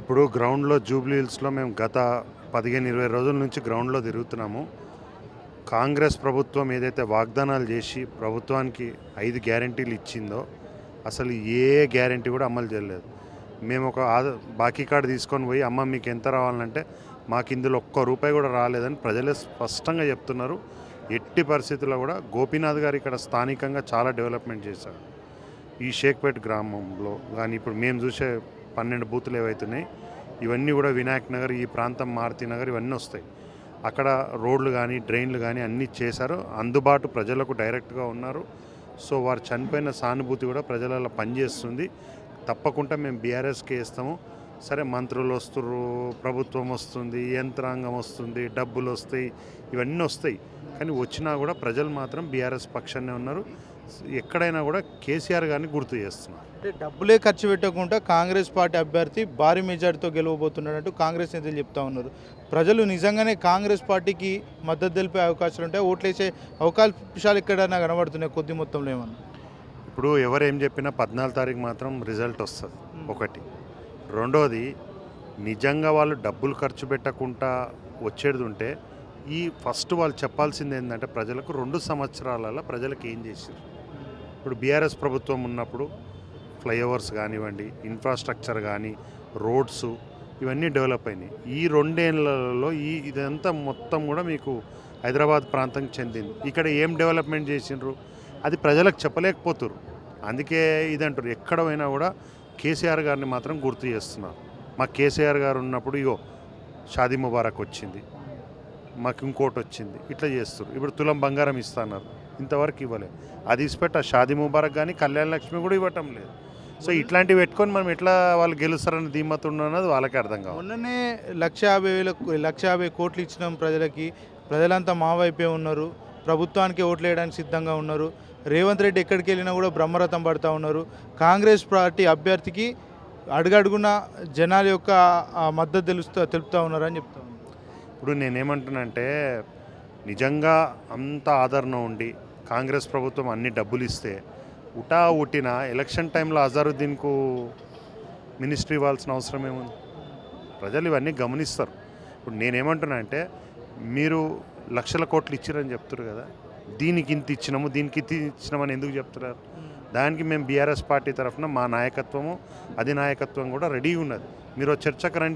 ఇప్పుడు గ్రౌండ్లో జూబ్లీ హిల్స్లో మేము గత పదిహేను ఇరవై రోజుల నుంచి గ్రౌండ్లో తిరుగుతున్నాము. కాంగ్రెస్ ప్రభుత్వం ఏదైతే వాగ్దానాలు చేసి ప్రభుత్వానికి ఐదు గ్యారంటీలు ఇచ్చిందో అసలు ఏ గ్యారంటీ కూడా అమలు చేయలేదు. మేము ఒక బాకీ కార్డు తీసుకొని పోయి అమ్మ మీకు ఎంత రావాలంటే మాకు ఇందులో ఒక్క రూపాయి కూడా రాలేదని ప్రజలే స్పష్టంగా చెప్తున్నారు. ఎట్టి పరిస్థితుల్లో కూడా గోపీనాథ్ గారు ఇక్కడ స్థానికంగా చాలా డెవలప్మెంట్ చేశారు. ఈ షేక్పేట్ గ్రామంలో కానీ ఇప్పుడు మేము చూసే పన్నెండు బూతులు ఏవైతున్నాయి ఇవన్నీ కూడా వినాయక్ నగర్ ఈ ప్రాంతం మారుతి నగర్ ఇవన్నీ వస్తాయి. అక్కడ రోడ్లు కానీ డ్రైన్లు కానీ అన్నీ చేశారు. అందుబాటు ప్రజలకు డైరెక్ట్గా ఉన్నారు. సో వారు చనిపోయిన సానుభూతి కూడా ప్రజలలో పనిచేస్తుంది. తప్పకుండా మేము బీఆర్ఎస్కి వేస్తాము సరే మంత్రులు వస్తుర్రు ప్రభుత్వం వస్తుంది యంత్రాంగం వస్తుంది డబ్బులు వస్తాయి ఇవన్నీ వస్తాయి. కానీ వచ్చినా కూడా ప్రజలు మాత్రం బీఆర్ఎస్ పక్షాన్నే ఉన్నారు. ఎక్కడైనా కూడా కేసీఆర్ గారిని గుర్తు చేస్తున్నారు అంటే డబ్బులే ఖర్చు పెట్టకుండా కాంగ్రెస్ పార్టీ అభ్యర్థి భారీ మెజార్టీతో గెలవబోతున్నాడంటూ కాంగ్రెస్ నేతలు చెప్తా ఉన్నారు. ప్రజలు నిజంగానే కాంగ్రెస్ పార్టీకి మద్దతు తెలిపే అవకాశాలు ఉంటాయి. ఓట్లేసే అవకాశాలు ఎక్కడైనా కనబడుతున్నాయి కొద్ది మొత్తంలో ఏమన్నా? ఇప్పుడు ఎవరు ఏం చెప్పినా పద్నాలుగు తారీఖు మాత్రం రిజల్ట్ వస్తుంది. ఒకటి. రెండోది నిజంగా వాళ్ళు డబ్బులు ఖర్చు పెట్టకుండా వచ్చేది ఉంటే ఈ ఫస్ట్ వాళ్ళు చెప్పాల్సింది ఏంటంటే ప్రజలకు రెండు సంవత్సరాలలో ప్రజలకు ఏం చేశారు ఇప్పుడు బీఆర్ఎస్ ప్రభుత్వం ఉన్నప్పుడు ఫ్లైఓవర్స్ కానివ్వండి ఇన్ఫ్రాస్ట్రక్చర్ కానీ రోడ్స్ ఇవన్నీ డెవలప్ అయినాయి. ఈ రెండేళ్ళలో ఈ ఇదంతా మొత్తం కూడా మీకు హైదరాబాద్ ప్రాంతంకి చెందింది. ఇక్కడ ఏం డెవలప్మెంట్ చేసిండ్రు? అది ప్రజలకు చెప్పలేకపోతున్నారు అందుకే ఇదంటారు ఎక్కడ పోయినా కూడా కేసీఆర్ గారిని మాత్రం గుర్తు చేస్తున్నారు మా కేసీఆర్ గారు ఉన్నప్పుడు ఇగో షాదీ ముబారక్ వచ్చింది. మాకు ఇంకోటి వచ్చింది. ఇట్లా చేస్తారు ఇప్పుడు తులం బంగారం ఇస్తున్నారు ఇంతవరకు ఇవ్వలేదు అది ఇసిపెట్టి. ఆ ముబారక్ కానీ కళ్యాణ లక్ష్మి కూడా ఇవ్వటం లేదు. సో ఇట్లాంటివి పెట్టుకొని మనం ఎట్లా వాళ్ళు గెలుస్తారని ధీమత ఉన్నది వాళ్ళకి అర్థం కావాలి. మొన్ననే లక్ష యాభై వేల లక్ష యాభై కోట్లు ఇచ్చినాం ప్రజలకి. ప్రజలంతా మా వైపే ఉన్నారు. ప్రభుత్వానికి ఓట్లు వేయడానికి సిద్ధంగా ఉన్నారు. రేవంత్ రెడ్డి ఎక్కడికి వెళ్ళినా కూడా బ్రహ్మరథం పడుతూ ఉన్నారు. కాంగ్రెస్ పార్టీ అభ్యర్థికి అడుగడుగున జనాల యొక్క మద్దతు తెలుస్తూ తెలుపుతూ ఉన్నారని చెప్తా ఉన్నారు. ఇప్పుడు నేనేమంటున్నానంటే నిజంగా అంత ఆదరణ ఉండి కాంగ్రెస్ ప్రభుత్వం అన్ని డబ్బులు ఇస్తే ఉటా ఉట్టిన ఎలక్షన్ టైంలో అజారుద్దీన్కు మినిస్ట్రీ ఇవ్వాల్సిన అవసరం ఏముంది? ప్రజలు ఇవన్నీ గమనిస్తారు. ఇప్పుడు నేనేమంటున్నా అంటే మీరు లక్షల కోట్లు ఇచ్చిరని చెప్తారు కదా దీనికి ఇంత ఇచ్చినాము దీనికి ఇంత ఇచ్చినామని ఎందుకు చెప్తున్నారు? దానికి మేము బీఆర్ఎస్ పార్టీ తరఫున మా నాయకత్వము అధినాయకత్వం కూడా రెడీ ఉన్నది. మీరు చర్చకు రండి.